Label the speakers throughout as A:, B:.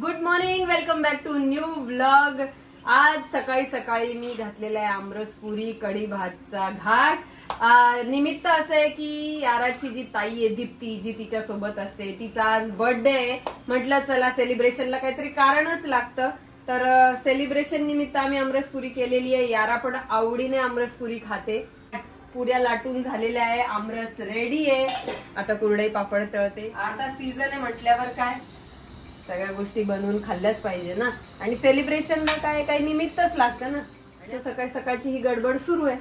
A: Good morning welcome back to new vlog आज सकाळी सकाळी मी घातलेला आहे आमरस पुरी कढी भातचा घाट. निमित्त असं आहे की याराची जी ताई आहे दीप्ती जी तिच्या सोबत असते तिचा आज बर्थडे आहे. म्हटलं चला सेलिब्रेशनला काहीतरी कारणच लागतं. तर सेलिब्रेशन निमित्त आम्ही आमरसपुरी केलेली आहे. यारा पण आवडीने आमरसपुरी खाते. पुऱ्या लाटून झालेल्या आहे आमरस रेडी आहे. आता कुरडई पापड तळते. आता सीझन आहे म्हटल्यावर काय? सगळ्या गोष्टी बनवून खाल्ल्याच पाहिजे ना. आणि सेलिब्रेशनला काय काही निमित्तच लागतं ना. अशा सकाळी सकाळची ही गडबड सुरू आहे.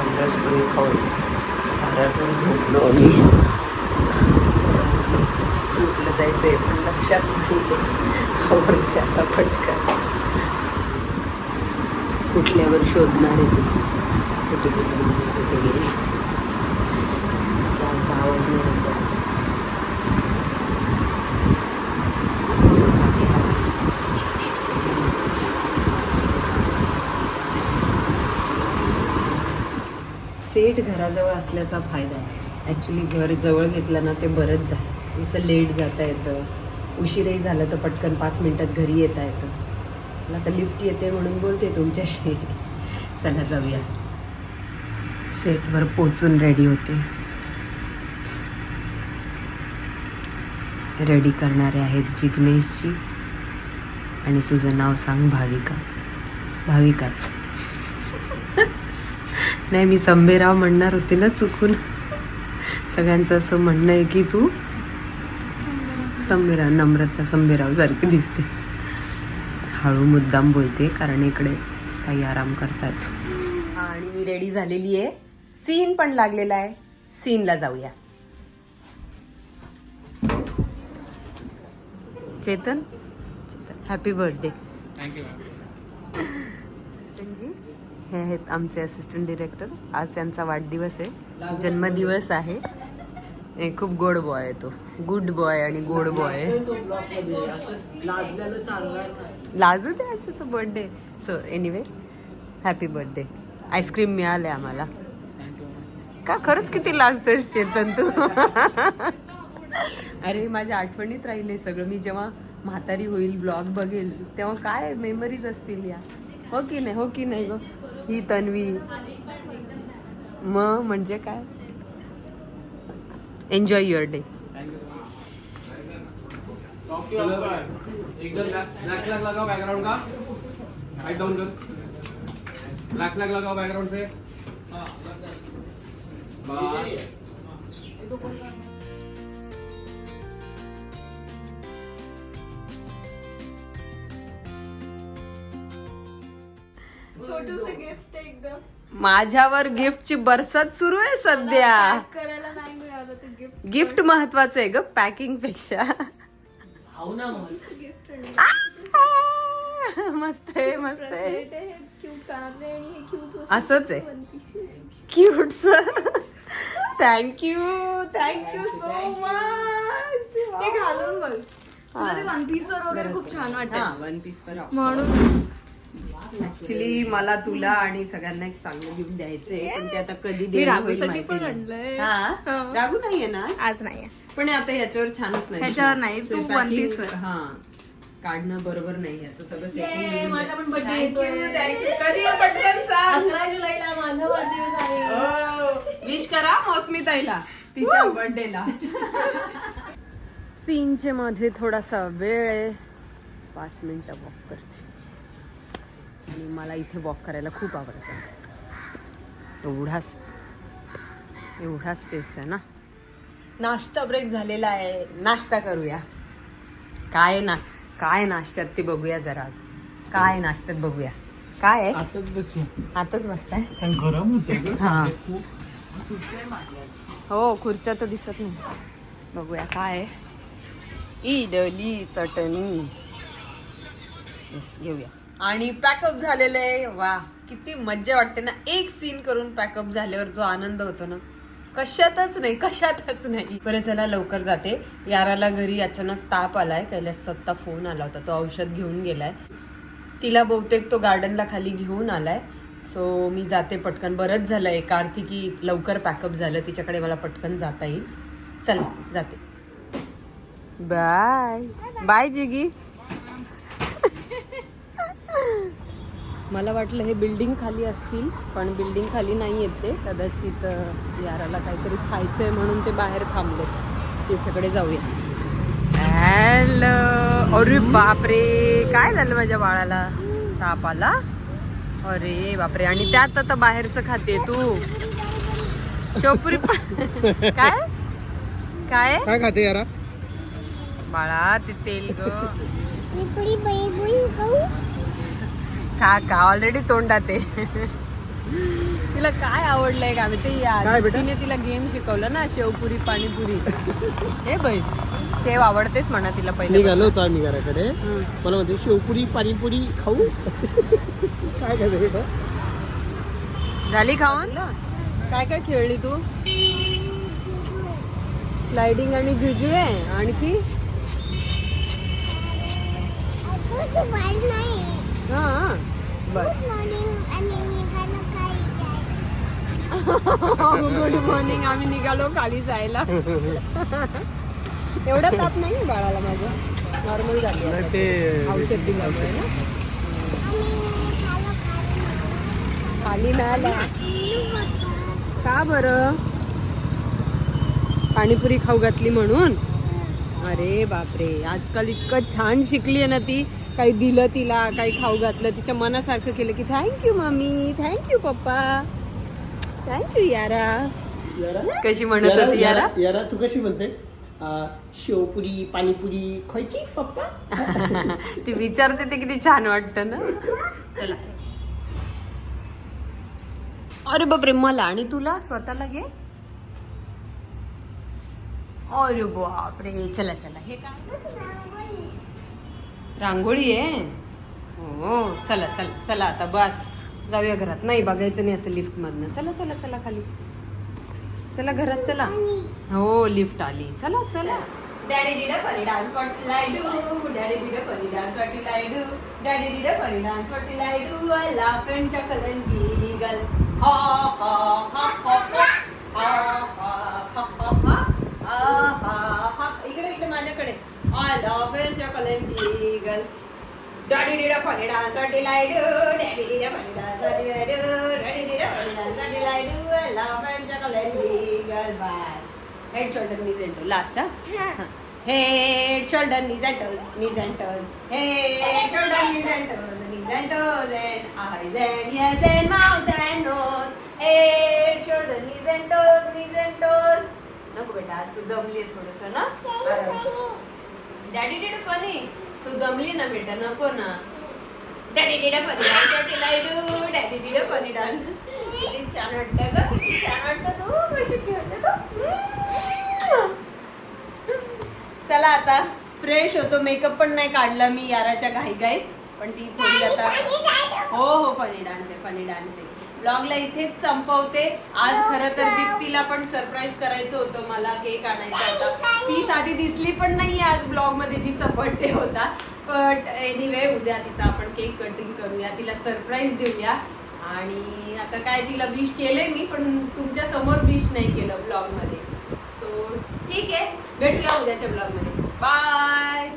B: अंदाजपुरी खाऊन घरातून झोपलो आम्ही झोपलं जायचंय पण लक्षात नाही. आवडते आता पटकन. कुठल्यावर शोधणार आहे ती? कुठे गेली? कुठे गेली? आज
A: सेट घराजवळ असल्याचा फायदा आहे. ॲक्च्युली घर जवळ घेतलं ना ते बरंच झालं. जसं लेट जाता येतं उशीरही झालं तर पटकन पाच मिनटात घरी येता येतं. मला आता लिफ्ट येते म्हणून बोलते तुमच्याशी. चला जाऊया. सेटवर पोचून रेडी होते. रेडी करणारे आहेत जिग्नेशजी. आणि तुझं नाव सांग भाविका. भाविकाच. नाही मी संभेराव म्हणणार होते ना चुकून. सगळ्यांचं असं म्हणणं आहे की तू संभेराव नम्रता संभेराव सारखी दिसते. हळू मुद्दाम बोलते कारण इकडे काही आराम करतात. आणि मी रेडी झालेली आहे. सीन पण लागलेला आहे. सीनला जाऊया. चेतन? चेतन हॅपी बर्थडे जी हे आहेत आमचे असिस्टंट डिरेक्टर आज त्यांचा वाढदिवस आहे. जन्मदिवस आहे. खूप गोड बॉय आहे तो. गुड बॉय आणि गोड बॉय लाजू दे आज त्याचा birthday so anyway happy birthday ice cream मिळाले आम्हाला. का खरंच किती लाजतोयस चेतन तू? अरे माझ्या आठवणीत राहिले सगळं. मी जेव्हा म्हातारी होईल ब्लॉग बघेल तेव्हा काय मेमरीज असतील या? हो की नाही? हो की नाही? ग ही तन्वी. म म्हणजे काय? एन्जॉय युअर डे
C: एकदम ब्लैक फ्लैग लगाओ बैकग्राउंड का?
D: छोटूसे गिफ्ट एकदम.
A: माझ्यावर गिफ्टची बरसात सुरू आहे सध्या.
D: करायला नाही मिळालं ते गिफ्ट
A: गिफ्ट महत्वाचं आहे ग पॅकिंगपेक्षा. मस्त आहे मस्त आहे.
D: हे क्यूट कानातले आणि हे क्यूट
A: असंच आहे. Cute thank you thank you so much
D: ते घालून बघ. तुला ते वन पीस वर वगैरे खूप छान वाटत
A: वन पीस
D: म्हणून.
A: ऍक्च्युली मला तुला आणि सगळ्यांना एक चांगलं गिफ्ट द्यायचंय. पण ते आता कधी देणं होईल
D: राघूसाठी
A: माहिती
D: पण. आणलंय.
A: हा?
D: हा.
A: राघू नाहीये ना?
D: आज नाही
A: पण आता ह्याच्यावर छानच नाही.
D: ह्याच्यावर नाही, तू वर.
A: हा. काढणं बरोबर नाही ह्याचं सगळं बिटिंग
D: माझा पण
A: you,
D: येतोय.
A: कधी आहे पटकन सांग?
D: अकरा जुलैला माझा वाढदिवस आहे.
A: विश करा मौसमी ताईला तिच्या बर्थडेला सीनचे मध्ये थोडासा वेळ आहे. पाच मिनिटं वॉक करते. आणि मला इथे वॉक करायला खूप आवडतं. एवढाच एवढा स्पेस आहे ना. नाश्ता ब्रेक झालेला आहे. नाश्ता करूया. काय ना काय नाश्त्यात ते बघूया जरा आज. काय नाश्त्यात बघूया. काय आहे?
C: आताच बसू.
A: आताच बसताय?
C: गरम
A: हा. हो खुर्च्या तर दिसत नाही. बघूया काय आहे? इडली चटणी. घेऊया. आणि पॅकअप झालेलं आहे. वा किती मज्जा वाटते ना. एक सीन करून पॅकअप झाल्यावर जो आनंद होतो ना कशातच नाही कशातच नाही. बरं चला लवकर जाते. याराला घरी अचानक ताप आलाय. कैलासचा फोन आला होता. तो औषध घेऊन गेलाय. तिला बहुतेक तो गार्डनला खाली घेऊन आलाय. सो मी जाते पटकन. बरंच झालं. एका अर्थी की लवकर पॅकअप झालं. तिच्याकडे मला पटकन जाता येईल. चला जाते. बाय बाय जिगी. मला वाटलं हे बिल्डिंग खाली असतील पण बिल्डिंग खाली नाही येत ते. कदाचित याराला काहीतरी खायचंय म्हणून ते बाहेर थांबले. त्याच्याकडे जाऊया. हॅलो! अरे बापरे! काय झालं माझ्या बाळाला? ताप आला? अरे बापरे! आणि त्यात आता बाहेरचं खाते तू. शोपुरी काय? काय?
C: काय खाते यारा?
A: बाळा ते तेल ग. का का ऑलरेडी तोंडात आहे. तिला काय आवडलंय का ते या? तिने तिला गेम शिकवलं ना शेवपुरी पाणीपुरी. हे बाई शेव आवडतेच म्हणा तिला पहिले.
C: निघालो होतो आम्ही घराकडे. मला म्हणते शेवपुरी पाणीपुरी खाऊ? काय बेटा?
A: झाली खाऊन? काय काय खेळली तू? स्लायडिंग आणि जुजू आहे आणखी? हा बर. गुड मॉर्निंग आम्ही निघालो खाली जायला. एवढा ताप नाही बाळाला माझं. नॉर्मल झाली
C: ते.
A: औषध दिल्यामुळे ना. खाली मिळाला का बरं? पाणीपुरी खाऊ घातली म्हणून? अरे बापरे. आजकाल इतकं छान शिकली आहे ना ती. काही दिलं तिला काही खाऊ घातलं तिच्या मनासारखं केलं की thank you mummy thank you papa. Thank you यारा. कशी म्हणत होती यारा?
C: यारा तू कशी म्हणते? शेवपुरी पाणीपुरी खायची पप्पा?
A: ती विचारते ते किती छान वाटतं ना. चला. अरे बापरे मला आणि तुला स्वतःला घे. अरे बापरे चला चला. हे काय? रांगोळी आहे. हो. चला चला चला आता बस. जाऊया घरात. नाही बघायचं नाही असं लिफ्ट मधनं. चला चला चला खाली. चला घरात चला. हो लिफ्ट आली. चला चला. Daddy did funny dance party लायडू daddy did funny dance लायडू daddy did funny dance लायडू I laugh and chuckle and giggle हा हा हा हा డాడీ డీడ పని డాన్స్ అడ్డి లైడు డాడీ డీడ పని డాన్స్ అడ్డి లైడు డాడీ డీడ పని డాన్స్ అడ్డి లైడు love and chocolate girl boy head shoulder knees అంటూ last head shoulder knees అంటూ knees అంటూ హెడ్ షోల్డర్ నీజ్ అంటూ నీజ్ అంటూ then eyes and ears and mouth and nose head shoulder knees and toes knees and toes नको बेटा आज तू दमली थोडस ना डॅडी डीड फनी तू दमली ना बेटा नको ना. Daddy did funny dance daddy did funny dance. किती छान वाटतं ग किती छान वाटतं तू कशी खेळते तू चला आता फ्रेश होतो. मेकअप पण नाही काढला मी याराच्या घाईघाईत पण ती थोडी आता हो हो फनी डान्स आहे फनी डान्स आहे. ब्लॉगला इथेच संपवते. आज खरं तर दीप्तीला पण सरप्राईज करायचं होतं मला केक आणायचा होता. ती साधी दिसली पण नाही आज ब्लॉगमध्ये जिचा बर्थडे होता. बट एनिवे उद्या तिचा आपण केक कटिंग करूया. तिला सरप्राईज देऊया. आणि आता काय तिला विश केलंय मी पण तुमच्यासमोर विश नाही केलं ब्लॉगमध्ये सो ठीक आहे. भेटूया उद्याच्या ब्लॉगमध्ये बाय